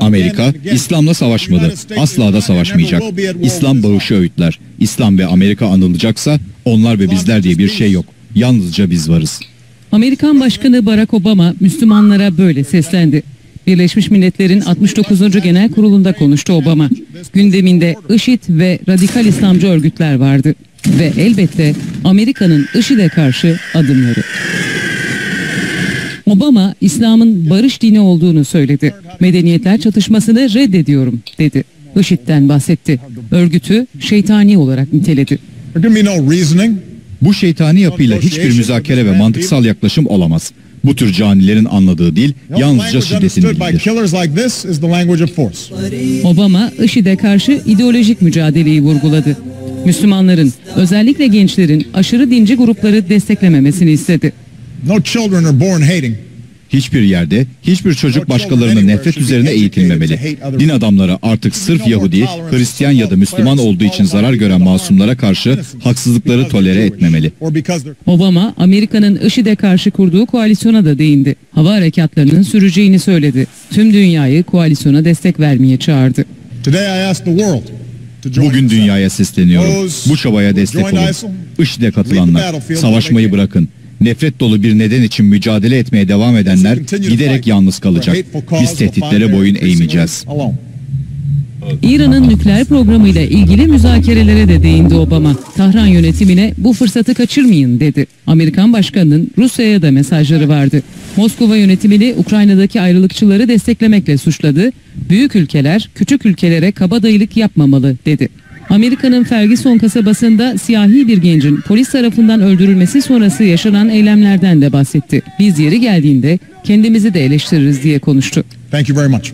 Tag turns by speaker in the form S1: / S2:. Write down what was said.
S1: Amerika İslam'la savaşmadı. Asla da savaşmayacak.
S2: never will be at war
S1: İslam bağışı öğütler. İslam ve Amerika anılacaksa onlar ve bizler diye bir şey yok. Yalnızca biz varız.
S3: Amerikan Başkanı Barack Obama Müslümanlara böyle seslendi. Birleşmiş Milletler'in 69. Genel Kurulu'nda konuştu Obama. Gündeminde IŞİD ve radikal İslamcı örgütler vardı. Ve elbette Amerika'nın IŞİD'e karşı adımları. Obama İslam'ın barış dini olduğunu söyledi. Medeniyetler çatışmasını reddediyorum dedi. IŞİD'den bahsetti. Örgütü şeytani olarak niteledi.
S1: Bu şeytani yapıyla hiçbir müzakere ve mantıksal yaklaşım olamaz. Bu tür canilerin anladığı dil yalnızca şiddetin dilidir.
S3: Obama IŞİD'e karşı ideolojik mücadeleyi vurguladı. Müslümanların, özellikle gençlerin aşırı dinci grupları desteklememesini istedi.
S2: No children are born hating.
S1: Hiçbir yerde hiçbir çocuk başkalarına nefret üzerine eğitilmemeli. Din adamları artık sırf Yahudi, Hristiyan ya da Müslüman olduğu için zarar gören masumlara karşı haksızlıkları tolere etmemeli.
S3: Obama, Amerika'nın IŞİD'e karşı kurduğu koalisyona da değindi. Hava harekatlarının süreceğini söyledi. Tüm dünyayı koalisyona destek vermeye çağırdı.
S1: Bugün dünyaya sesleniyorum. Bu çabaya destek olun. IŞİD'e katılanlar, savaşmayı bırakın. Nefret dolu bir neden için mücadele etmeye devam edenler giderek yalnız kalacak. Biz tehditlere boyun eğmeyeceğiz.
S3: İran'ın nükleer programıyla ilgili müzakerelere de değindi Obama. Tahran yönetimine bu fırsatı kaçırmayın dedi. Amerikan başkanının Rusya'ya da mesajları vardı. Moskova yönetimini Ukrayna'daki ayrılıkçıları desteklemekle suçladı. Büyük ülkeler küçük ülkelere kabadayılık yapmamalı dedi. Amerika'nın Ferguson kasabasında siyahi bir gencin polis tarafından öldürülmesi sonrası yaşanan eylemlerden de bahsetti. Biz yeri geldiğinde kendimizi de eleştiririz diye konuştu.
S2: Thank you very much.